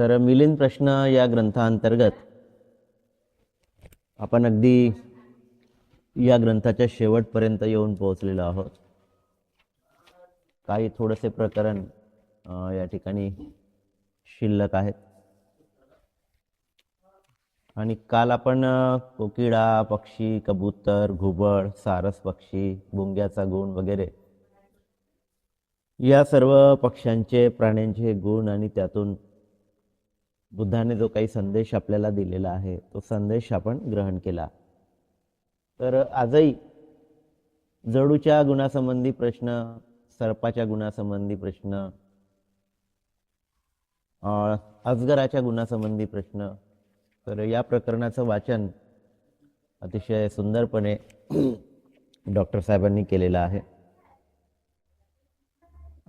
तर मिलिंद प्रश्न या ग्रंथाअंतर्गत आपण अगदी या ग्रंथाच्या शेवटपर्यंत येऊन पोहोचलेलो आहोत. काही थोडेसे प्रकरण या ठिकाणी शिल्लक आहेत. आणि काल आपण कोकिळा पक्षी कबूतर घुबड सारस पक्षी गुंग्याचा गुण वगैरे या सर्व पक्ष्यांचे प्राण्यांचे गुण आणि त्यातून बुद्धाने जो काही संदेश आपल्याला दिलेला आहे तो संदेश आपण ग्रहण केला. तर आजही जडूच्या गुणासंबंधी प्रश्न सर्पाच्या गुणासंबंधी प्रश्न अजगराच्या गुणासंबंधी प्रश्न तर या प्रकरणाचं वाचन अतिशय सुंदरपणे डॉक्टर साहेबांनी केलेलं आहे.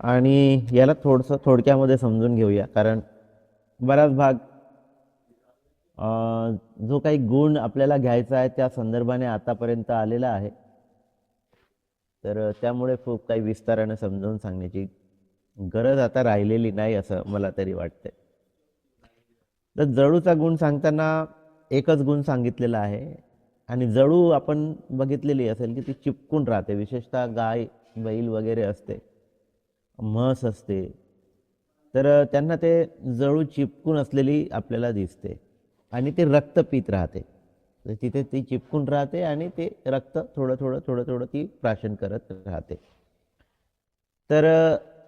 आणि याला थोडंसं थोडक्यामध्ये समजून घेऊया कारण बराच भाग जो काही गुण आपल्याला घ्यायचा आहे त्या संदर्भाने आतापर्यंत आलेला आहे. तर त्यामुळे खूप काही विस्ताराने समजावून सांगण्याची गरज आता राहिलेली नाही असं मला तरी वाटतंय. तर जळूचा गुण सांगताना एकच गुण सांगितलेला आहे आणि जळू आपण बघितलेली असेल की ती चिपकून राहते. विशेषतः गाय बैल वगैरे असते म्हस असते तर त्यांना ते जळू चिपकून असलेली आपल्याला दिसते आणि ते रक्त पित राहते. तर तिथे ती चिपकून राहते आणि ते रक्त थोडं थोडं थोडं थोडं ती प्राशन करत राहते. तर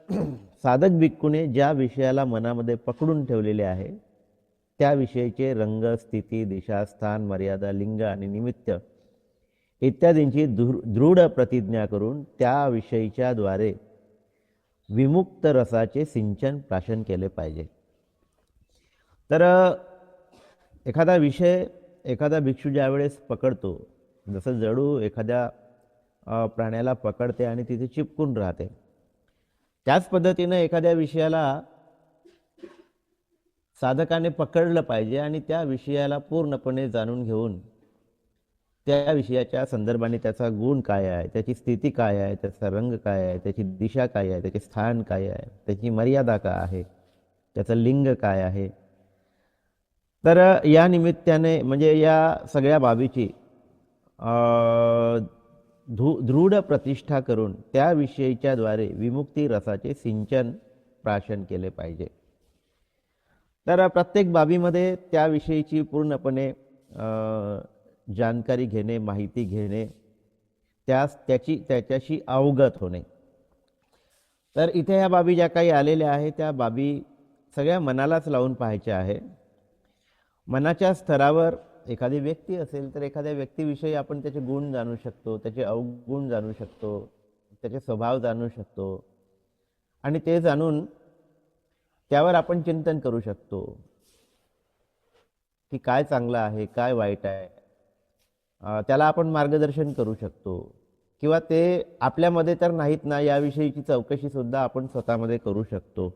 साधक भिक्खूने ज्या विषयाला मनामध्ये पकडून ठेवलेले आहे त्याविषयीचे रंग स्थिती दिशा स्थान मर्यादा लिंग आणि निमित्त इत्यादींची दृ दृढ प्रतिज्ञा करून त्याविषयीच्या द्वारे विमुक्त रसाचे सिंचन प्राशन केले पाहिजे. तर एखादा विषय एखादा भिक्षू ज्यावेळेस पकडतो जसं जडू एखाद्या प्राण्याला पकडते आणि तिथे चिपकून राहते. त्याच पद्धतीनं एखाद्या विषयाला साधकाने पकडलं पाहिजे आणि त्या विषयाला पूर्णपणे जाणून घेऊन त्या विषयाच्या संदर्भाने त्याचा गुण काय आहे? त्याची स्थिती काय आहे? त्याचा रंग काय आहे? त्याची दिशा काय आहे? त्याचे स्थान काय आहे? त्याची मर्यादा काय आहे? त्याचं लिंग काय आहे? तर या निमित्ताने म्हणजे या सगळ्या बाबीची अं, धू दृढ प्रतिष्ठा करून त्याविषयीच्या द्वारे विमुक्ती रसाचे सिंचन प्राशन केले पाहिजे. तर प्रत्येक बाबीमध्ये त्याविषयीची पूर्णपणे जानकारी घेणे माहिती घेणे त्यास त्याची त्याच्याशी अवगत होणे. तर इथे ह्या बाबी ज्या काही आलेल्या आहेत त्या बाबी सगळ्या मनालाच लावून पाहायच्या आहे. मनाच्या स्तरावर एखादी व्यक्ती असेल तर एखाद्या व्यक्तीविषयी आपण त्याचे गुण जाणू शकतो त्याचे अवगुण जाणू शकतो त्याचे स्वभाव जाणू शकतो. आणि ते जाणून त्यावर आपण चिंतन करू शकतो की काय चांगलं आहे काय वाईट आहे. त्याला आपण मार्गदर्शन करू शकतो. किंवा ते आपल्यामध्ये तर नाहीत ना याविषयीची चौकशीसुद्धा आपण स्वतःमध्ये करू शकतो.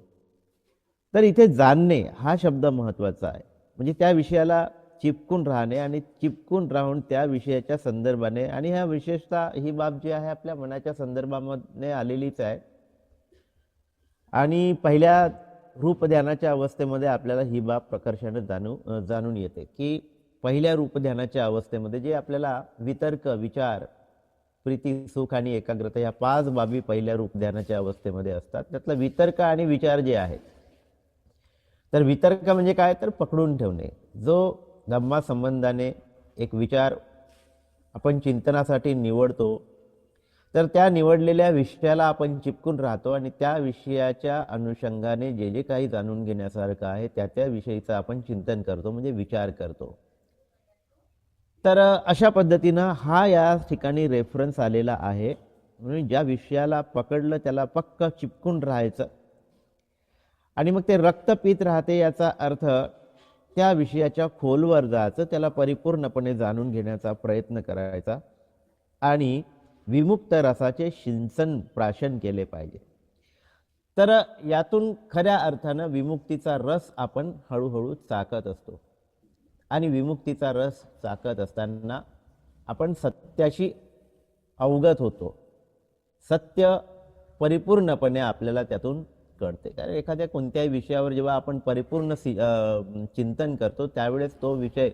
तर इथे जाणणे हा शब्द महत्त्वाचा आहे. म्हणजे त्या विषयाला चिपकून राहणे आणि चिपकून राहून त्या विषयाच्या संदर्भाने आणि ह्या विशेषतः ही बाब जी आहे आपल्या मनाच्या संदर्भामध्ये आलेलीच आहे. आणि पहिल्या रूपध्यानाच्या अवस्थेमध्ये आपल्याला ही बाब प्रकर्षाने जाणू जाणून येते की पहिल्या रूपध्यानाच्या अवस्थेमध्ये जे आपल्याला वितर्क विचार प्रीती सुख आणि एकाग्रता या पाच बाबी पहिल्या रूपध्यानाच्या अवस्थेमध्ये असतात. त्यातलं वितर्क आणि विचार जे आहेत तर वितर्क म्हणजे काय? तर पकडून ठेवणे. जो धम्मा संबंधाने एक विचार आपण चिंतनासाठी निवडतो तर त्या निवडलेल्या विषयाला आपण चिपकून राहतो आणि त्या विषयाच्या अनुषंगाने जे जे काही जाणून घेण्यासारखं आहे त्या त्या विषयीचं आपण चिंतन करतो म्हणजे विचार करतो. तर अशा पद्धतीनं हा या ठिकाणी रेफरन्स आलेला आहे. म्हणून ज्या विषयाला पकडलं त्याला पक्क चिपकून राहायचं. आणि मग ते रक्तपीत राहते याचा अर्थ त्या विषयाच्या खोलवर जायचं त्याला परिपूर्णपणे जाणून घेण्याचा प्रयत्न करायचा आणि विमुक्त रसाचे शिंचन प्राशन केले पाहिजे. तर यातून खऱ्या अर्थानं विमुक्तीचा रस आपण हळूहळू चाकत असतो. आणि विमुक्तीचा रस चाकत असताना आपण सत्याशी अवगत होतो. सत्य परिपूर्णपणे आपल्याला त्यातून कळते. कारण एखाद्या कोणत्याही विषयावर जेव्हा आपण परिपूर्ण सि चिंतन करतो त्यावेळेस तो विषय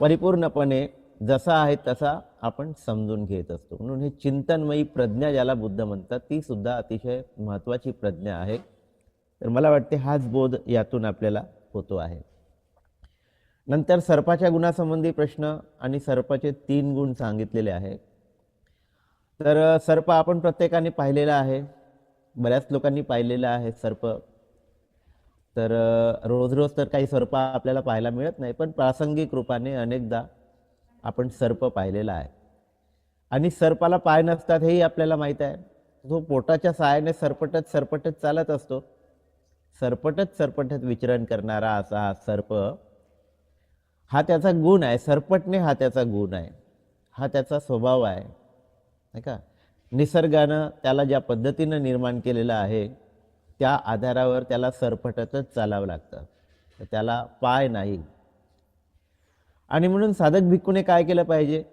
परिपूर्णपणे जसा आहे तसा आपण समजून घेत असतो. म्हणून हे चिंतनमयी प्रज्ञा ज्याला बुद्ध म्हणतात ती सुद्धा अतिशय महत्त्वाची प्रज्ञा आहे. तर मला वाटते हाच बोध यातून आपल्याला होतो आहे. नंतर सर्पाच्या गुणासंबंधी प्रश्न आणि सर्पाचे तीन गुण सांगितलेले आहे तर सर्प आपण प्रत्येकाने पाहिलेला आहे. बऱ्याच लोकांनी पाहिलेला आहे सर्प. तर रोज रोज तर काही सर्प आपल्याला पाहायला मिळत नाही पण प्रासंगिक रूपाने अनेकदा आपण सर्प पाहिलेला आहे. आणि सर्पाला पाय नसतात हेही आपल्याला माहीत आहे. तो पोटाच्या सहाय्याने सरपटत सरपटत चालत असतो सरपटत सरपटत विचरण करणारा असा हा सर्प हा त्याचा गुण आहे. सरपटणे हा त्याचा गुण आहे. हा त्याचा स्वभाव आहे. नाही का? निसर्गानं त्याला ज्या पद्धतीनं निर्माण केलेलं आहे त्या आधारावर त्याला सरपटतच चालावं लागतं. तर त्याला पाय नाही. आणि म्हणून साधक भिक्कूने काय केलं पाहिजे?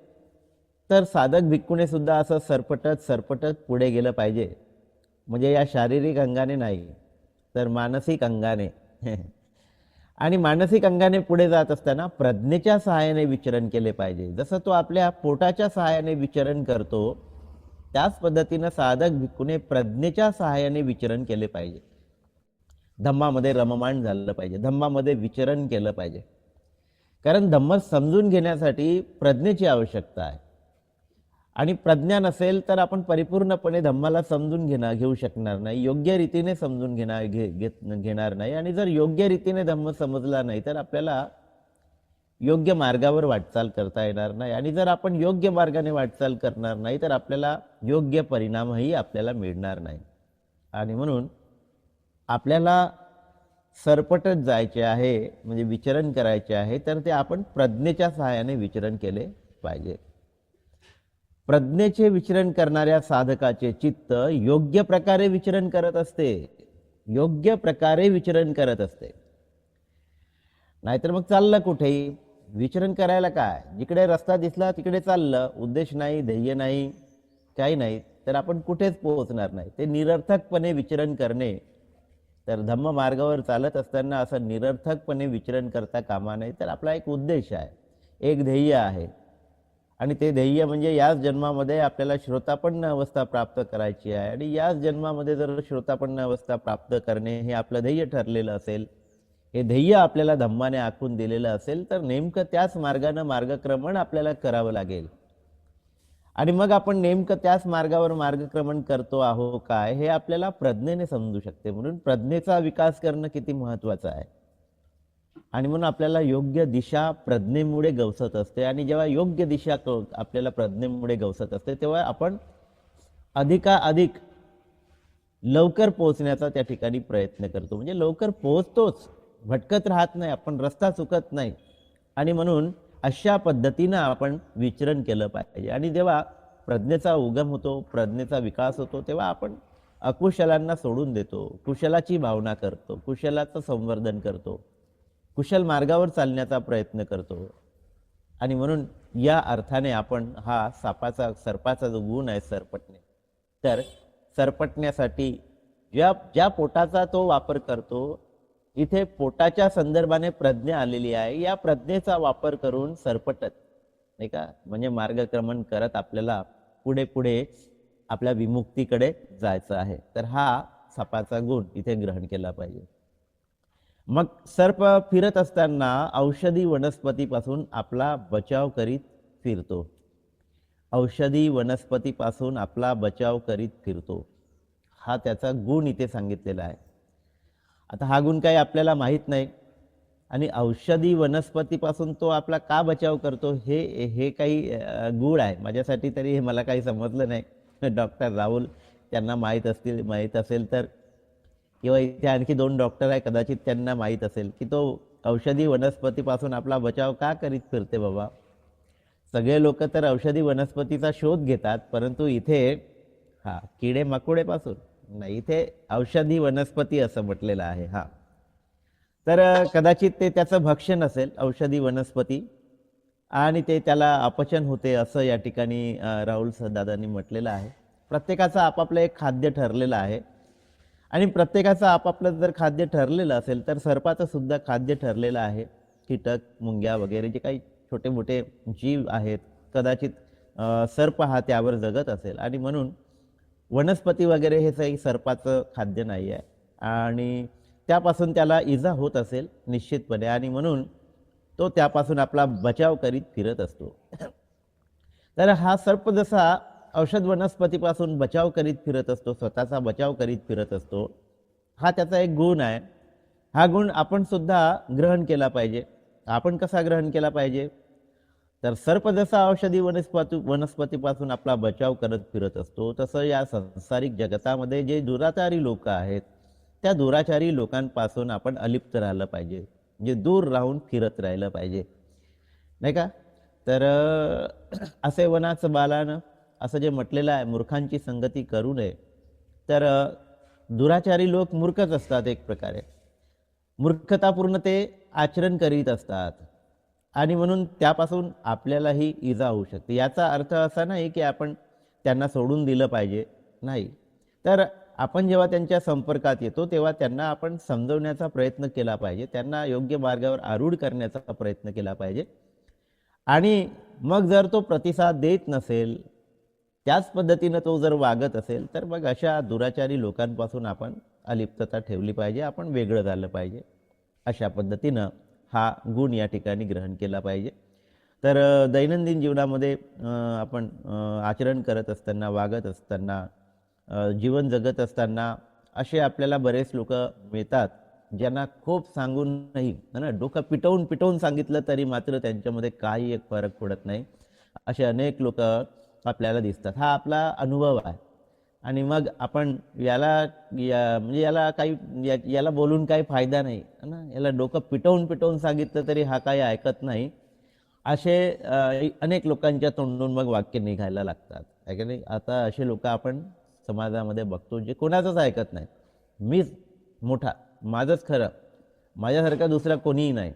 तर साधक भिक्कूने सुद्धा असं सरपटत सरपटत पुढे गेलं पाहिजे. म्हणजे या शारीरिक अंगाने नाही तर मानसिक अंगाने. आणि मानसिक अंगाने पुढे जात असताना प्रज्ञेच्या सहाय्याने विचरण केले पाहिजे. जसं तो आपल्या पोटाच्या सहाय्याने विचरण करतो त्याच पद्धतीनं साधक भिक्खूने प्रज्ञेच्या सहाय्याने विचरण केले पाहिजे. धम्मामध्ये रममाण झालं पाहिजे. धम्मामध्ये विचरण केलं पाहिजे. कारण धम्म समजून घेण्यासाठी प्रज्ञेची आवश्यकता आहे. आणि प्रज्ञा नसेल तर आपण परिपूर्णपणे धम्माला समजून घेणार घेऊ शकणार नाही. योग्य रीतीने समजून घेणार घे घेत घेणार नाही. आणि जर योग्य रीतीने धम्म समजला नाही तर आपल्याला योग्य मार्गावर वाटचाल करता येणार नाही. आणि जर आपण योग्य मार्गाने वाटचाल करणार नाही तर आपल्याला योग्य परिणामही आपल्याला मिळणार नाही. आणि म्हणून आपल्याला सरपटत जायचे आहे म्हणजे विचरण करायचे आहे तर ते आपण प्रज्ञेच्या सहाय्याने विचरण केले पाहिजे. प्रज्ञेचे विचरण करणाऱ्या साधकाचे चित्त योग्य प्रकारे विचरण करत असते. योग्य प्रकारे विचरण करत असते. नाहीतर मग चाललं कुठेही? विचरण करायला काय? जिकडे रस्ता दिसला तिकडे चाललं. उद्देश नाही ध्येय नाही काही नाही. तर आपण कुठेच पोहोचणार नाही. ते निरर्थकपणे विचरण करणे. तर धम्म मार्गावर चालत असताना असं निरर्थकपणे विचरण करता कामा नये. तर आपला एक उद्देश आहे. एक ध्येय आहे. आणि ते ध्येय म्हणजे याच जन्मामध्ये आपल्याला श्रोतापन्न अवस्था प्राप्त करायची आहे. आणि याच जन्मामध्ये जर श्रोतापन्न अवस्था प्राप्त करणे हे आपलं ध्येय ठरलेलं असेल हे ध्येय आपल्याला धम्माने आखून दिलेलं असेल तर नेमकं त्याच मार्गानं मार्गक्रमण आपल्याला करावं लागेल. आणि मग आपण नेमकं त्याच मार्गावर मार्गक्रमण करतो आहो काय हे आपल्याला प्रज्ञेने समजू शकते. म्हणून प्रज्ञेचा विकास करणं किती महत्त्वाचं आहे. आणि म्हणून आपल्याला योग्य दिशा प्रज्ञेमुळे गवसत असते. आणि जेव्हा योग्य दिशा आपल्याला प्रज्ञेमुळे गवसत असते तेव्हा आपण अधिकाधिक लवकर पोहोचण्याचा त्या ठिकाणी प्रयत्न करतो. म्हणजे लवकर पोहोचतोच. भटकत राहत नाही. आपण रस्ता चुकत नाही. आणि म्हणून अशा पद्धतीनं आपण विचरण केलं पाहिजे. आणि जेव्हा प्रज्ञेचा उगम होतो प्रज्ञेचा विकास होतो तेव्हा आपण अकुशलांना सोडून देतो. कुशलाची भावना करतो. कुशलाचं संवर्धन करतो. कुशल मार्गावर चालण्याचा प्रयत्न करतो. आणि म्हणून या अर्थाने आपण हा सापाचा सर्पाचा जो गुण आहे सरपटणे तर सरपटण्यासाठी ज्या ज्या पोटाचा तो वापर करतो इथे पोटाच्या संदर्भाने प्रज्ञा आलेली आहे. या प्रज्ञेचा वापर करून सरपटत नाही का? म्हणजे मार्गक्रमण करत आपल्याला पुढे पुढे आपल्या विमुक्तीकडे जायचं आहे. तर हा सापाचा गुण इथे ग्रहण केला पाहिजे. मग सर्प फिरत असताना औषधी वनस्पतीपासून आपला बचाव करीत फिरतो. औषधी वनस्पतीपासून आपला बचाव करीत फिरतो. हा त्याचा गुण इथे सांगितलेला आहे. आता हा गुण काही आपल्याला माहीत नाही. आणि औषधी वनस्पतीपासून तो आपला का बचाव करतो हे हे काही गुण आहे. माझ्यासाठी तरी हे मला काही समजलं नाही. डॉक्टर राहुल त्यांना माहीत असतील माहीत असेल तर किंवा इथे आणखी दोन डॉक्टर आहे कदाचित त्यांना माहीत असेल की तो औषधी वनस्पतीपासून आपला बचाव का करीत फिरते बाबा? सगळे लोक तर औषधी वनस्पतीचा शोध घेतात परंतु इथे हा किडे मकोडेपासून नाही इथे औषधी वनस्पती असं म्हटलेलं आहे हा. तर कदाचित ते त्याचं भक्षण असेल औषधी वनस्पती आणि ते त्याला अपचन होते असं या ठिकाणी राहुल दादांनी म्हटलेलं आहे. प्रत्येकाचं आपापलं एक खाद्य ठरलेलं आहे. आणि प्रत्येकाचं आपापलं जर खाद्य ठरलेलं असेल तर सर्पाचं सुद्धा खाद्य ठरलेलं आहे. कीटक मुंग्या वगैरे जे काही छोटे मोठे जीव आहेत कदाचित सर्प हा त्यावर जगत असेल. आणि म्हणून वनस्पती वगैरे हे काही सर्पाचं खाद्य नाही आहे. आणि त्यापासून त्याला इजा होत असेल निश्चितपणे. आणि म्हणून तो त्यापासून आपला बचाव करीत फिरत असतो. तर हा सर्प जसा औषध वनस्पतीपासून बचाव करीत फिरत असतो स्वतःचा बचाव करीत फिरत असतो. हा त्याचा एक गुण आहे. हा गुण आपण सुद्धा ग्रहण केला पाहिजे. आपण कसा ग्रहण केला पाहिजे? तर सर्प जसा औषधी वनस्पती वनस्पतीपासून आपला बचाव करत फिरत असतो. तसं या संसारिक जगतामध्ये जे दुराचारी लोक आहेत त्या दुराचारी लोकांपासून आपण अलिप्त राहिलं पाहिजे. म्हणजे दूर राहून फिरत राहिलं पाहिजे. नाही का? तर असे वनाचं बालानं असं जे म्हटलेलं आहे मूर्खांची संगती करू नये. तर दुराचारी लोक मूर्खच असतात एक प्रकारे. मूर्खतापूर्ण ते आचरण करीत असतात. आणि म्हणून त्यापासून आपल्यालाही इजा होऊ शकते. याचा अर्थ असा नाही की आपण त्यांना सोडून दिलं पाहिजे नाही. तर आपण जेव्हा त्यांच्या संपर्कात येतो तेव्हा त्यांना आपण समजवण्याचा प्रयत्न केला पाहिजे. त्यांना योग्य मार्गावर आरूढ करण्याचा प्रयत्न केला पाहिजे. आणि मग जर तो प्रतिसाद देत नसेल त्याच पद्धतीनं तो जर वागत असेल तर मग अशा दुराचारी लोकांपासून आपण अलिप्तता ठेवली पाहिजे आपण वेगळं झालं पाहिजे. अशा पद्धतीनं हा गुण या ठिकाणी ग्रहण केला पाहिजे. तर दैनंदिन जीवनामध्ये आपण आचरण करत असताना वागत असताना जीवन जगत असताना असे आपल्याला बरेच लोक मिळतात ज्यांना खूप सांगूनही है ना डोकं पिटवून पिटवून सांगितलं तरी मात्र त्यांच्यामध्ये काही एक फरक पडत नाही. असे अनेक लोक आपल्याला दिसतात. हा आपला अनुभव आहे. आणि मग आपण याला या म्हणजे याला काही या- याला बोलून काही फायदा नाही है ना? याला डोकं पिटवून पिटवून सांगितलं तरी हा काही ऐकत नाही. असे अनेक लोकांच्या तोंडून मग वाक्य निघायला लागतात. आहे की नाही? आता असे लोक आपण समाजामध्ये बघतो जे कोणाचंच ऐकत नाही मीच मोठा माझंच खरं माझ्यासारखा दुसरा कोणीही नाही.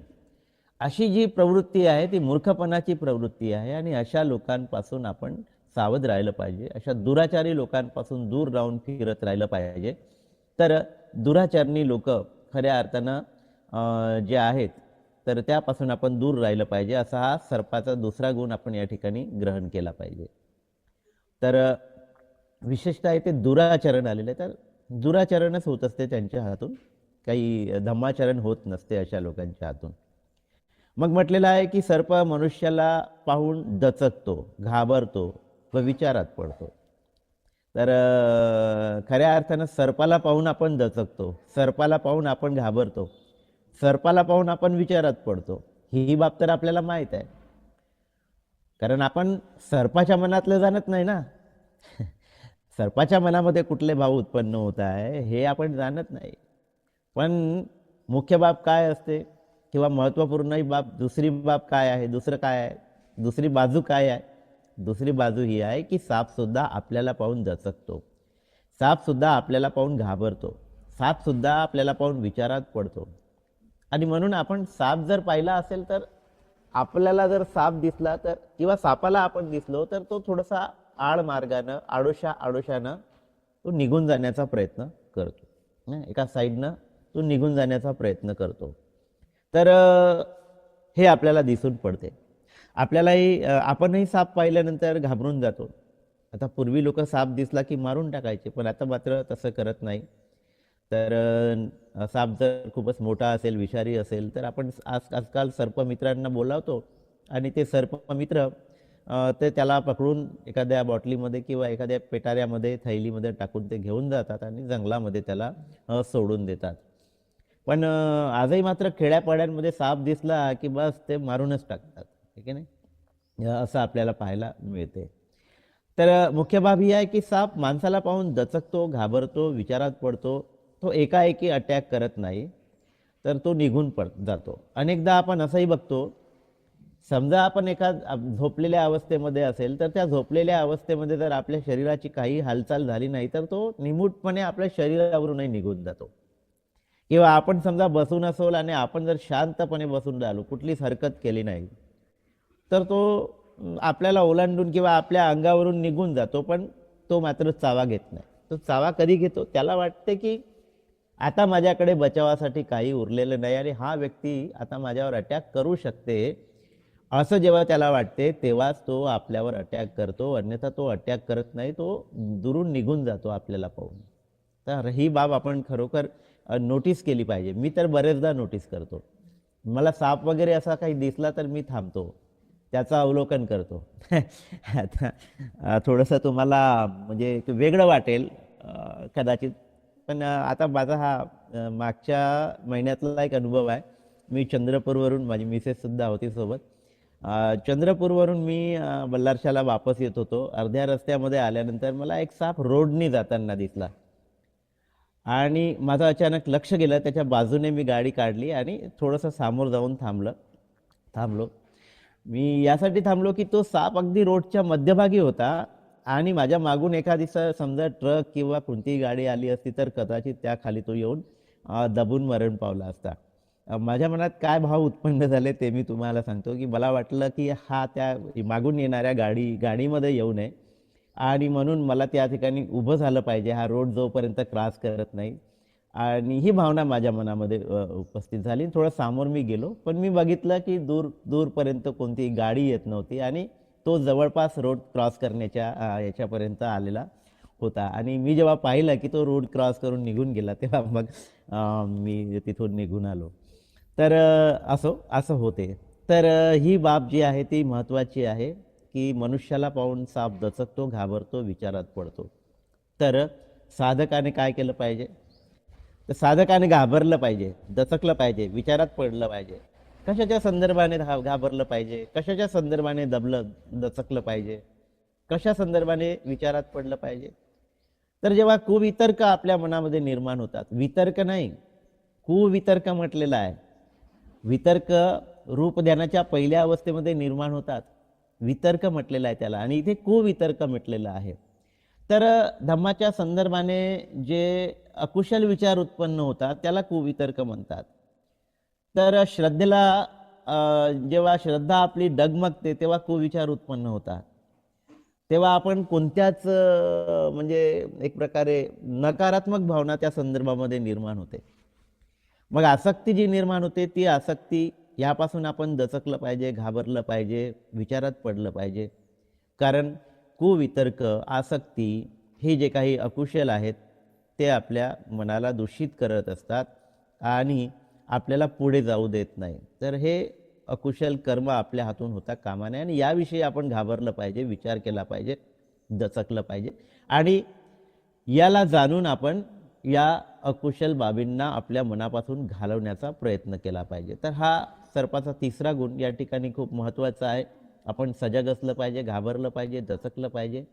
अशी जी प्रवृत्ती आहे ती मूर्खपणाची प्रवृत्ती आहे आणि अशा लोकांपासून आपण सावध राहिलं पाहिजे. अशा दुराचारी लोकांपासून दूर राहून फिरत राहिलं पाहिजे. तर दुराचारणी लोक खऱ्या अर्थानं जे आहेत तर त्यापासून आपण दूर राहिलं पाहिजे. असा हा सर्पाचा दुसरा गुण आपण या ठिकाणी ग्रहण केला पाहिजे. तर विशेषतः ते दुराचरण आलेलं आहे. तर दुराचरणच होत असते त्यांच्या हातून. काही धम्माचरण होत नसते अशा लोकांच्या हातून. मग म्हटलेलं आहे की सर्प मनुष्याला पाहून दचकतो घाबरतो. व विचारात पडतो. तर खऱ्या अर्थानं सर्पाला पाहून आपण दचकतो. सर्पाला पाहून आपण घाबरतो. सर्पाला पाहून आपण विचारात पडतो. ही बाब तर आपल्याला माहीत आहे. कारण आपण सर्पाच्या मनातलं जाणत नाही ना. सर्पाच्या मनामध्ये कुठले भाव उत्पन्न होत आहे हे आपण जाणत नाही. पण मुख्य बाब काय असते किंवा महत्त्वपूर्ण ही बाब दुसरी बाब काय आहे दुसरं काय आहे दुसरी बाजू काय आहे दुसरी बाजू ही आहे की सापसुद्धा आपल्याला पाहून दचकतो सापसुद्धा आपल्याला पाहून घाबरतो. सापसुद्धा आपल्याला पाहून विचारात पडतो. आणि म्हणून आपण साप जर पाहिला असेल तर आपल्याला जर साप दिसला तर किंवा सापाला आपण दिसलो तर तो थोडासा आळ मार्गानं आडोशा आडोशानं तो निघून जाण्याचा प्रयत्न करतो. एका साईडनं तो निघून जाण्याचा प्रयत्न करतो. तर हे आपल्याला दिसून पडते. आपल्यालाही आपणही साप पाहिल्यानंतर घाबरून जातो. आता पूर्वी लोक साप दिसला की मारून टाकायचे पण आता मात्र तसं करत नाही. तर साप जर खूपच मोठा असेल विषारी असेल तर आपण आज आजकाल सर्पमित्रांना बोलावतो आणि ते सर्पमित्र ते त्याला पकडून एखाद्या बॉटलीमध्ये किंवा एखाद्या पेटाऱ्यामध्ये थैलीमध्ये टाकून ते घेऊन जातात आणि जंगलामध्ये त्याला सोडून देतात. पण आजही मात्र खेड्यापाड्यांमध्ये साप दिसला की बस ते मारूनच टाकतात. ठीक आहे नाही? असं आपल्याला पाहायला मिळते. तर मुख्य बाब ही आहे की साप माणसाला पाहून दचकतो घाबरतो विचारात पडतो तो एकाएकी अटॅक करत नाही तर तो निघून पड जातो. अनेकदा आपण असंही बघतो समजा आपण एका झोपलेल्या अवस्थेमध्ये असेल तर त्या झोपलेल्या अवस्थेमध्ये जर आपल्या शरीराची काही हालचाल झाली नाही तर तो निमूटपणे आपल्या शरीरावरूनही निघून जातो. किंवा आपण समजा बसून असोल आणि आपण जर शांतपणे बसून राहिलो कुठलीच हरकत केली नाही तर तो आपल्याला ओलांडून किंवा आपल्या अंगावरून निघून जातो पण तो मात्र चावा घेत नाही. तो चावा कधी घेतो? त्याला वाटते की आता माझ्याकडे बचावासाठी काही उरलेलं नाही आणि हा व्यक्ती आता माझ्यावर अटॅक करू शकते. असं जेव्हा त्याला वाटते तेव्हाच तो आपल्यावर अटॅक करतो. अन्यथा तो अटॅक करत नाही तो दुरून निघून जातो आपल्याला पाहून. तर ही बाब आपण खरोखर नोटीस केली पाहिजे. मी तर बरेचदा नोटीस करतो. मला साप वगैरे असा काही दिसला तर मी थांबतो. त्याचं अवलोकन करतो. आता थोडंसं तुम्हाला म्हणजे एक वेगळं वाटेल. कदाचित पण आता माझा हा मागच्या महिन्यातला एक अनुभव आहे. मी चंद्रपूरवरून माझी मिसेससुद्धा होती सोबत. चंद्रपूरवरून मी बल्लारशाला वापस येत होतो. अर्ध्या रस्त्यामध्ये आल्यानंतर मला एक साप रोडनी जाताना दिसला. आणि माझं अचानक लक्ष गेलं. त्याच्या बाजूने मी गाडी काढली आणि थोडंसं सामोर जाऊन थांबलं. थांबलो. मी यासाठी थांबलो की तो साप अगदी रोडच्या मध्यभागी होता आणि माझ्या मागून एखादी समजा ट्रक किंवा कोणतीही गाडी आली असती तर कदाचित त्या खाली तो येऊन दबून मरण पावला असता. माझ्या मनात काय भाव उत्पन्न झाले ते मी तुम्हाला सांगतो की मला वाटलं की हा त्या मागून येणाऱ्या गाडी गाडीमध्ये येऊ नये. आणि म्हणून मला त्या ठिकाणी उभं झालं पाहिजे. हा रोड जोपर्यंत क्रॉस करत नाही आणि ही भावना माझ्या मनामध्ये उपस्थित झाली. थोडं सामोर मी गेलो पण मी बघितलं की दूर दूरपर्यंत कोणतीही गाडी येत नव्हती आणि तो जवळपास रोड क्रॉस करण्याच्या याच्यापर्यंत आलेला होता. आणि मी जेव्हा पाहिलं की तो रोड क्रॉस करून निघून गेला तेव्हा मग मी तिथून निघून आलो. तर असो असं होते. तर ही बाब जी आहे ती महत्त्वाची आहे की मनुष्याला पाहून साप दचकतो घाबरतो विचारात पडतो. तर साधकाने काय केलं पाहिजे? तर साधकाने घाबरलं पाहिजे दचकलं पाहिजे विचारात पडलं पाहिजे. कशाच्या संदर्भाने घा घाबरलं पाहिजे? कशाच्या संदर्भाने दबलं दचकलं पाहिजे? कशा संदर्भाने विचारात पडलं पाहिजे? तर जेव्हा कुवितर्क आपल्या मनामध्ये निर्माण होतात वितर्क नाही. कुवितर्क म्हटलेला आहे. वितर्क रूप ध्यानाच्या पहिल्या अवस्थेमध्ये निर्माण होतात. वितर्क म्हटलेला आहे त्याला आणि इथे कुवितर्क म्हटलेला आहे. तर धम्माच्या संदर्भाने जे अकुशल विचार उत्पन्न होतात त्याला कुवितर्क म्हणतात. तर श्रद्धेला जेव्हा श्रद्धा आपली डगमगते तेव्हा कुविचार उत्पन्न होतात. तेव्हा आपण कोणत्याच म्हणजे एक प्रकारे नकारात्मक भावना त्या संदर्भामध्ये निर्माण होते. मग आसक्ती जी निर्माण होते ती आसक्ती यापासून आपण दचकलं पाहिजे घाबरलं पाहिजे विचारात पडलं पाहिजे. कारण कुवितर्क आसक्ती हे जे काही अकुशल आहेत ते आपल्या मनाला दूषित करत असतात आणि आपल्याला पुढे जाऊ देत नाही. तर हे अकुशल कर्म आपल्या हातून होता कामा नये आणि याविषयी आपण घाबरलं पाहिजे विचार केला पाहिजे दचकलं पाहिजे. आणि याला जाणून आपण या अकुशल बाबींना आपल्या मनापासून घालवण्याचा प्रयत्न केला पाहिजे. तर हा सर्पाचा तिसरा गुण या ठिकाणी खूप महत्त्वाचा आहे. आपण सजग असलं पाहिजे घाबरलं पाहिजे दचकलं पाहिजे.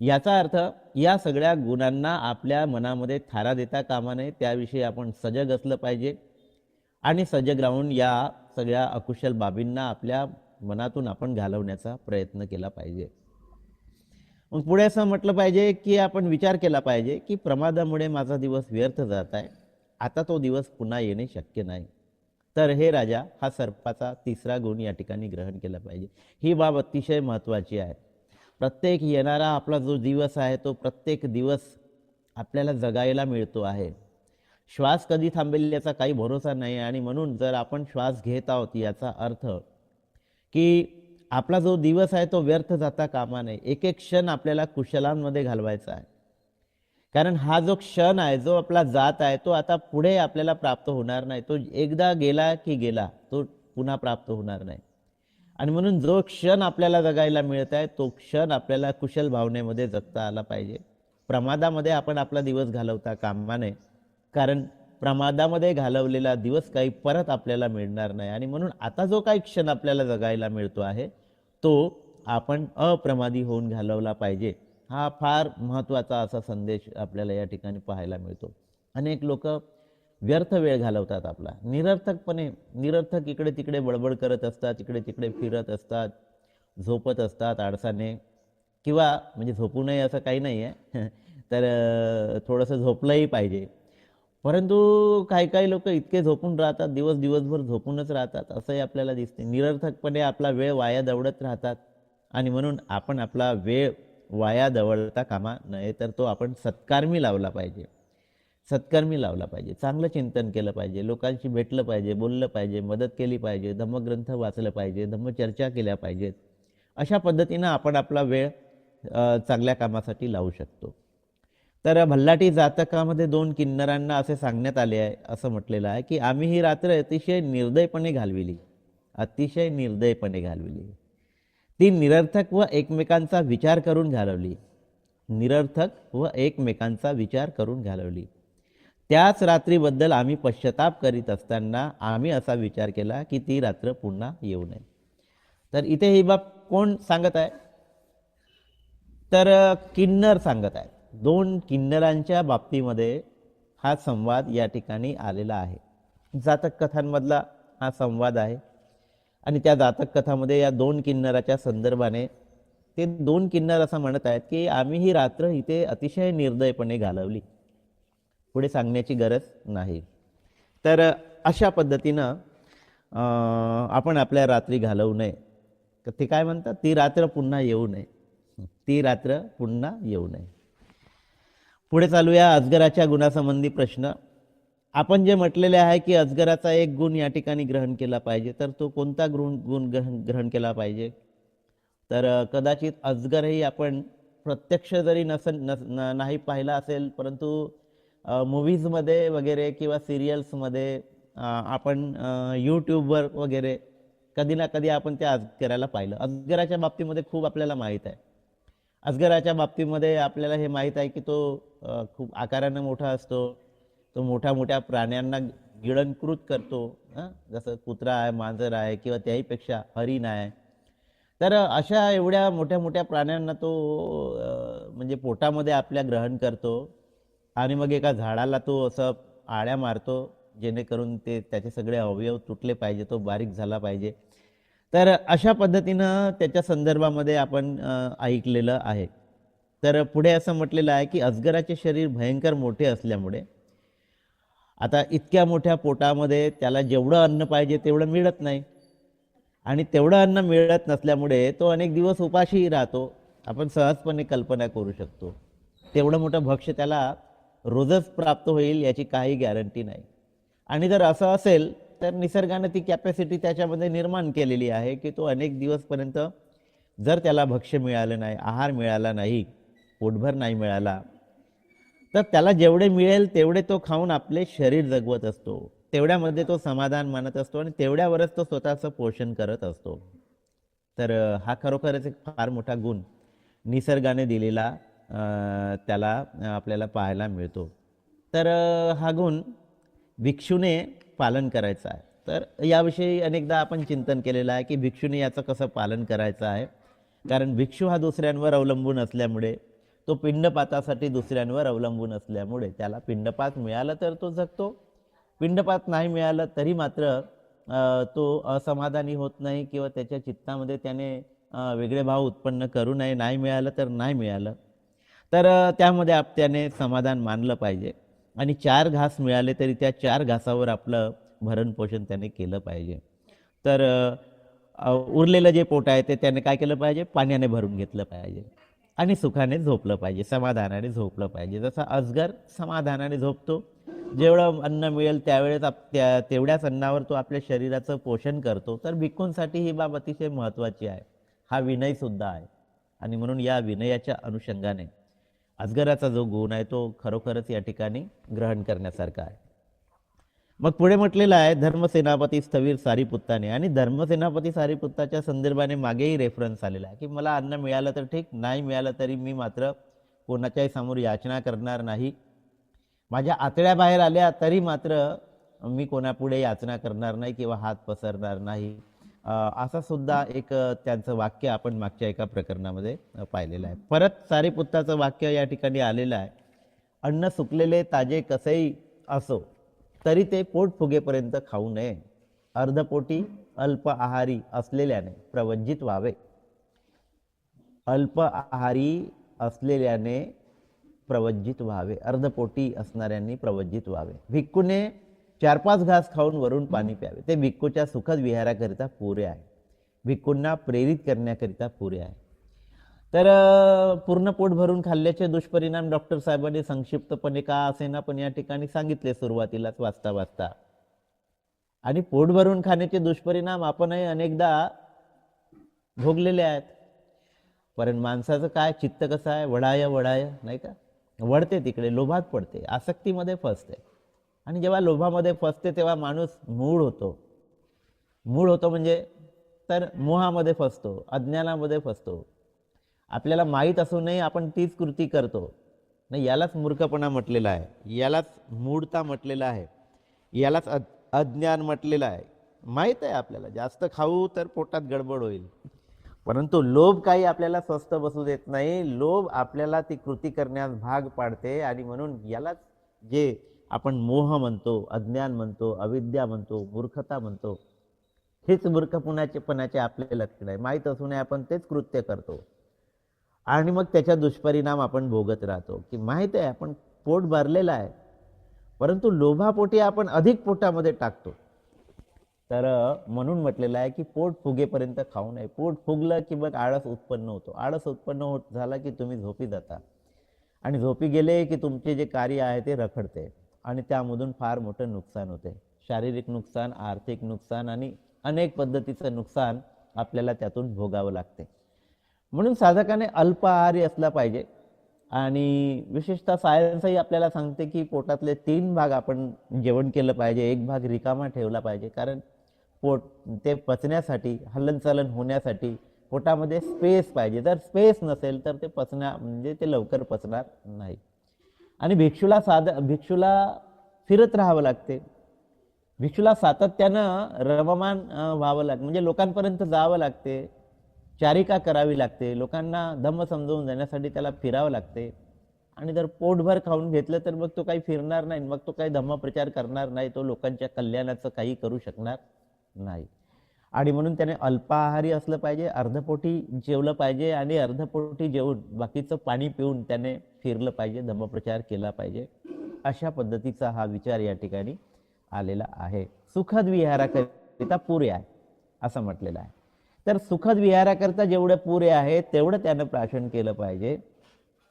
याचा अर्थ या सगळ्या गुणांना आपल्या मनामध्ये थारा देता कामा नये त्याविषयी आपण सजग असलं पाहिजे. आणि सजग राहून या सगळ्या अकुशल बाबींना आपल्या मनातून आपण घालवण्याचा प्रयत्न केला पाहिजे. मग पुढे असं म्हटलं पाहिजे की आपण विचार केला पाहिजे की प्रमादामुळे माझा दिवस व्यर्थ जात आहे. आता तो दिवस पुन्हा येणे शक्य नाही. तर हे राजा हा सर्पाचा तिसरा गुण या ठिकाणी ग्रहण केला पाहिजे. ही बाब अतिशय महत्त्वाची आहे. प्रत्येक येणारा आपला जो दिवस आहे तो प्रत्येक दिवस आपल्याला जगायला मिळतो आहे. श्वास कधी थांबेल याचा काही भरोसा नाही आणि म्हणून जर आपण श्वास घेत आहोत याचा अर्थ की आपला जो दिवस आहे तो व्यर्थ जाता कामा नये. एक एक क्षण आपल्याला कुशलांमध्ये घालवायचा आहे. कारण हा जो क्षण आहे जो आपला जात आहे तो आता पुढे आपल्याला प्राप्त होणार नाही. तो एकदा गेला की गेला तो पुन्हा प्राप्त होणार नाही. आणि म्हणून जो क्षण आपल्याला जगायला मिळत आहे तो क्षण आपल्याला कुशल भावनेमध्ये जगता आला पाहिजे. प्रमादामध्ये आपण आपला दिवस घालवता कामा नये कारण प्रमादामध्ये घालवलेला दिवस काही परत आपल्याला मिळणार नाही. आणि म्हणून आता जो काही क्षण आपल्याला जगायला मिळतो आहे तो आपण अप्रमादी होऊन घालवला पाहिजे. हा फार महत्त्वाचा असा संदेश आपल्याला या ठिकाणी पाहायला मिळतो. अनेक लोक व्यर्थ वेळ घालवतात आपला. निरर्थकपणे निरर्थक इकडे तिकडे बडबड करत असतात इकडे तिकडे फिरत असतात झोपत असतात आडसाने किंवा म्हणजे झोपू नये असं काही नाही आहे. तर थोडंसं झोपलंही पाहिजे. परंतु काही काही लोक इतके झोपून राहतात दिवस दिवसभर झोपूनच राहतात असंही आपल्याला दिसते. निरर्थकपणे आपला वेळ वाया दवडत राहतात आणि म्हणून आपण आपला वेळ वाया दवळता कामा नये तर तो आपण सत्कारमी लावला पाहिजे. सत्कर्मी लावला पाहिजे. चांगलं चिंतन केलं पाहिजे. लोकांशी भेटलं पाहिजे बोललं पाहिजे मदत केली पाहिजे धम्मग्रंथ वाचलं पाहिजे धम्मचर्चा केल्या पाहिजेत. अशा पद्धतीनं आपण आपला वेळ चांगल्या कामासाठी लावू शकतो. तर भल्लाटी जातकामध्ये दोन किन्नरांना असे सांगण्यात आले आहे असं म्हटलेलं आहे की आम्ही ही रात्र अतिशय निर्दयपणे घालविली. अतिशय निर्दयपणे घालविली. ती निरर्थक व एकमेकांचा विचार करून घालवली. निरर्थक व एकमेकांचा विचार करून घालवली. त्याच रात्रीबद्दल आम्ही पश्चाताप करीत असताना आम्ही असा विचार केला की ती रात्र पुन्हा येऊ नये. तर इथे ही बाब कोण सांगत आहे? तर किन्नर सांगत आहेत. दोन किन्नरांच्या बाबतीमध्ये हा संवाद या ठिकाणी आलेला आहे. जातक कथांमधला हा संवाद आहे. आणि त्या जातक कथामध्ये या दोन किन्नराच्या संदर्भाने ते दोन किन्नर असं म्हणत आहेत की आम्ही ही रात्र इथे अतिशय निर्दयपणे घालवली. पुढे सांगण्याची गरज नाही. तर अशा पद्धतीनं आपण आपल्या रात्री घालवू नये. तर ते काय म्हणतात? ती रात्र पुन्हा येऊ नये. ती रात्र पुन्हा येऊ नये. पुढे चालूया अजगराच्या गुणासंबंधी प्रश्न. आपण जे म्हटलेले आहे की अजगराचा एक गुण या ठिकाणी ग्रहण केला पाहिजे तर तो कोणता गुण गुण ग्रहण ग्रहण केला पाहिजे? तर कदाचित अजगरही आपण प्रत्यक्ष जरी नसन नस न- नाही पाहिला असेल परंतु मूवीजमध्ये वगैरे किंवा सिरियल्समध्ये आपण यूट्यूबवर वगैरे कधी ना कधी आपण त्या अजगराला पाहिलं. अजगराच्या बाबतीमध्ये खूप आपल्याला माहीत आहे. अजगराच्या बाबतीमध्ये आपल्याला हे माहीत आहे की तो खूप आकारानं मोठा असतो तो मोठ्या मोठ्या प्राण्यांना गिळंकृत करतो. जसं कुत्रा आहे मांजर आहे किंवा त्याहीपेक्षा हरिण आहे. तर अशा एवढ्या मोठ्या मोठ्या प्राण्यांना तो म्हणजे पोटामध्ये आपल्या ग्रहण करतो आणि मग एका झाडाला तो असं आळ्या मारतो जेणेकरून ते त्याचे सगळे अवयव तुटले पाहिजे तो बारीक झाला पाहिजे. तर अशा पद्धतीनं त्याच्या संदर्भामध्ये आपण ऐकलेलं आहे. तर पुढे असं म्हटलेलं आहे की अजगराचे शरीर भयंकर मोठे असल्यामुळे आता इतक्या मोठ्या पोटामध्ये त्याला जेवढं अन्न पाहिजे तेवढं मिळत नाही. आणि तेवढं अन्न मिळत नसल्यामुळे तो अनेक दिवस उपाशीही राहतो. आपण सहजपणे कल्पना करू शकतो. तेवढं मोठं भक्ष्य त्याला रोजच प्राप्त होईल याची काही गॅरंटी नाही. आणि जर असं असेल तर निसर्गानं ती कॅपॅसिटी त्याच्यामध्ये निर्माण केलेली आहे की तो अनेक दिवसपर्यंत जर त्याला भक्ष्य मिळालं नाही आहार मिळाला नाही पोटभर नाही मिळाला तर त्याला जेवढे मिळेल तेवढे तो खाऊन आपले शरीर जगवत असतो. तेवढ्यामध्ये तो समाधान मानत असतो आणि तेवढ्यावरच तो स्वतःचं पोषण करत असतो. तर हा खरोखरच एक फार मोठा गुण निसर्गाने दिलेला त्याला आपल्याला पाहायला मिळतो. तर हा गुण भिक्षूने पालन करायचा आहे. तर याविषयी अनेकदा आपण चिंतन केलेलं आहे की भिक्षूने याचं कसं पालन करायचं आहे. कारण भिक्षू हा दुसऱ्यांवर अवलंबून असल्यामुळे तो पिंडपातासाठी दुसऱ्यांवर अवलंबून असल्यामुळे त्याला पिंडपात मिळालं तर तो जगतो. पिंडपात नाही मिळालं तरी मात्र तो असमाधानी होत नाही किंवा त्याच्या चित्तामध्ये त्याने वेगळे भाव उत्पन्न करू नये नाही मिळालं तर नाही मिळालं. तर त्यामध्ये आप त्याने समाधान मानलं पाहिजे. आणि चार घास मिळाले तरी त्या चार घासावर आपलं भरणपोषण त्याने केलं पाहिजे. तर उरलेलं जे पोट आहे ते त्याने काय केलं पाहिजे? पाण्याने भरून घेतलं पाहिजे. आणि सुखाने झोपलं पाहिजे समाधानाने झोपलं पाहिजे. जसा अजगर समाधानाने झोपतो. जेवढं अन्न मिळेल त्यावेळेस आप त्या तेवढ्याच अन्नावर तो आपल्या शरीराचं पोषण करतो. तर भिक्खूंसाठी ही बाब अतिशय महत्त्वाची आहे. हा विनयसुद्धा आहे. आणि म्हणून या विनयाच्या अनुषंगाने अजगराचा जो गुण आहे तो खरोखरच या ठिकाणी ग्रहण करण्यासारखा आहे. मग पुढे म्हटलेलं आहे धर्मसेनापती स्थवीर सारीपुत्ताने. आणि धर्मसेनापती सारीपुत्ताच्या संदर्भाने मागेही रेफरन्स आलेला आहे की मला अन्न मिळालं तर ठीक नाही मिळालं तरी मी मात्र कोणाच्याही समोर याचना करणार नाही. माझ्या आतड्या बाहेर आल्या तरी मात्र मी कोणापुढे याचना करणार नाही किंवा हात पसरणार नाही. असा असं सुद्धा एक त्यांचं वाक्य आपण मागच्या एका प्रकरणामध्ये पाहिलेलं आहे. परत सारीपुत्ताचं वाक्य या ठिकाणी आलेलं आहे. अन्न सुकलेले ताजे कसेही असो तरी ते पोट फुगेपर्यंत खाऊ नये. अर्धपोटी अल्प आहारी असलेल्याने प्रवंजित व्हावे. अल्प आहारी असलेल्याने प्रवज्जित व्हावे. अर्धपोटी असणाऱ्यांनी प्रवज्जित व्हावे. भिक्खूने चार पाच घास खाऊन वरून पाणी प्यावे. ते भिक्कूच्या सुखद विहाराकरिता पुरे आहे. भिक्खूंना प्रेरित करण्याकरिता पुरे आहे. तर पूर्ण पोट भरून खाल्ल्याचे दुष्परिणाम डॉक्टर साहेबांनी संक्षिप्तपणे का असेना पण या ठिकाणी सांगितले सुरुवातीलाच वाचता वाचता. आणि पोट भरून खाण्याचे दुष्परिणाम आपणही अनेकदा भोगलेले आहेत. कारण माणसाचं काय चित्त कसं आहे? वडाय वडाय नाही का? वळते तिकडे लोभात पडते आसक्तीमध्ये फसते. आणि जेव्हा लोभामध्ये फसते तेव्हा माणूस मूळ होतो. मूळ होतो म्हणजे तर मोहामध्ये फसतो अज्ञानामध्ये फसतो. आपल्याला माहीत असूनही आपण तीच कृती करतो. नाही यालाच मूर्खपणा म्हटलेला आहे. यालाच मूढता म्हटलेलं आहे. यालाच अ अज्ञान म्हटलेलं आहे. माहीत आहे आपल्याला. जास्त खाऊ तर पोटात गडबड होईल. परंतु लोभ काही आपल्याला स्वस्त बसू देत नाही. लोभ आपल्याला ती कृती करण्यास भाग पाडते आणि म्हणून यालाच जे आपण मोह म्हणतो अज्ञान म्हणतो अविद्या म्हणतो मूर्खता म्हणतो हेच मूर्खपणाचे पणाचे आपले लक्षण आहे. माहीत असूनही आपण तेच कृत्य करतो. आणि मग त्याचा दुष्परिणाम आपण भोगत राहतो. की माहीत आहे आपण पोट भरलेलं आहे. परंतु लोभापोटी आपण अधिक पोटामध्ये टाकतो. तर म्हणून म्हटलेलं आहे की पोट फुगेपर्यंत खाऊ नये. पोट फुगलं की मग आळस उत्पन्न होतो. आळस उत्पन्न होत झाला की तुम्ही झोपी जाता. आणि झोपी गेले की तुमचे जे कार्य आहे ते रखडते. आणि त्यामधून फार मोठं नुकसान होते. शारीरिक नुकसान आर्थिक नुकसान आणि अनेक पद्धतीचं नुकसान आपल्याला त्यातून भोगावं लागते. म्हणून साधकाने अल्प आहारी असला पाहिजे. आणि विशेषतः सायन्सही आपल्याला सांगते की पोटातले तीन भाग आपण जेवण केलं पाहिजे एक भाग रिकामा ठेवला पाहिजे. कारण पोट ते पचण्यासाठी हलनचलन होण्यासाठी पोटामध्ये स्पेस पाहिजे. जर स्पेस नसेल तर ते पचण्या म्हणजे ते लवकर पचणार नाही. आणि भिक्षूला साध भिक्षूला फिरत राहावं लागते. भिक्षूला सातत्यानं रममान व्हावं लागतं म्हणजे लोकांपर्यंत जावं लागते. चारिका करावी लागते? लोकांना धम्म समजवून देण्यासाठी त्याला फिरावं लागते. आणि जर पोटभर खाऊन घेतलं तर मग तो काही फिरणार नाही. मग तो काही धम्मप्रचार करणार नाही. तो लोकांच्या कल्याणाचं काही करू शकणार नाही. आणि म्हणून त्याने अल्पाहारी असलं पाहिजे अर्धपोटी जेवलं पाहिजे आणि अर्धपोटी जेवून बाकीचं पाणी पिऊन त्याने फिरलं पाहिजे धम्मप्रचार केला पाहिजे. अशा पद्धतीचा हा विचार या ठिकाणी आलेला आहे. सुखद विहाराकरिता पुरे आहे असं म्हटलेलं आहे. तर सुखद विहाराकरता जेवढं पुरे आहे तेवढं त्यानं प्राशन केलं पाहिजे.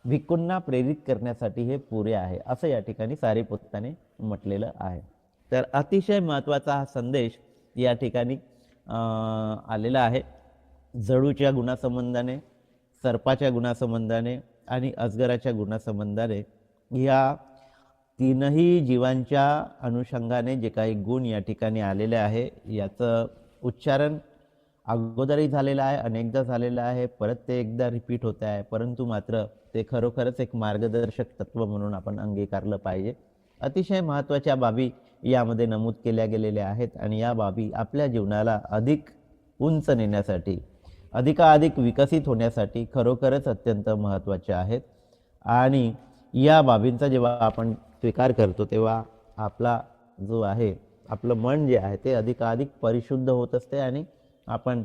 भिक्कूंना प्रेरित करण्यासाठी हे पुरे आहे असं या ठिकाणी सारीपुत्ताने म्हटलेलं आहे. तर अतिशय महत्त्वाचा हा संदेश या ठिकाणी आलेला आहे. जडूच्या गुणासंबंधाने सर्पाच्या गुणासंबंधाने आणि अजगराच्या गुणासंबंधाने या तीनही जीवांच्या अनुषंगाने जे काही गुण या ठिकाणी आलेले आहे याचं उच्चारण अगोदरही झालेलं आहे अनेकदा झालेलं आहे परत ते एकदा रिपीट होत आहे परंतु मात्र ते खरोखरच एक मार्गदर्शक तत्व म्हणून आपण अंगीकारलं पाहिजे. अतिशय महत्त्वाच्या बाबी यामध्ये नमूद केल्या गेलेल्या आहेत आणि या बाबी आपल्या जीवनाला अधिक उंच नेण्यासाठी अधिकाधिक विकसित होण्यासाठी खरोखरच अत्यंत महत्त्वाच्या आहेत. आणि या बाबींचा जेव्हा आपण स्वीकार करतो तेव्हा आपला जो आहे आपलं मन जे आहे ते अधिकाधिक परिशुद्ध होत असते आणि आपण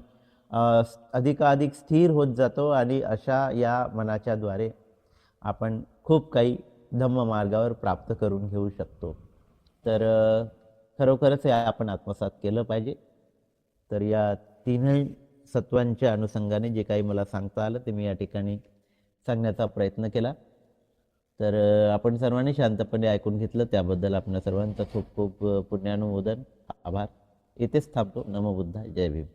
अधिकाधिक स्थिर होत जातो आणि अशा या मनाच्या द्वारे आपण खूप काही धम्म मार्गावर प्राप्त करून घेऊ शकतो. तर खरोखरच हे आपण आत्मसात केलं पाहिजे. तर या तीनही सत्वांच्या अनुषंगाने जे काही मला सांगता आलं ते मी या ठिकाणी सांगण्याचा प्रयत्न केला. तर आपण सर्वांनी शांतपणे ऐकून घेतलं. त्याबद्दल आपल्या सर्वांचा खूप खूप पुण्यानुमोदन आभार. इथेच थांबतो. नमबुद्धा जय भीम.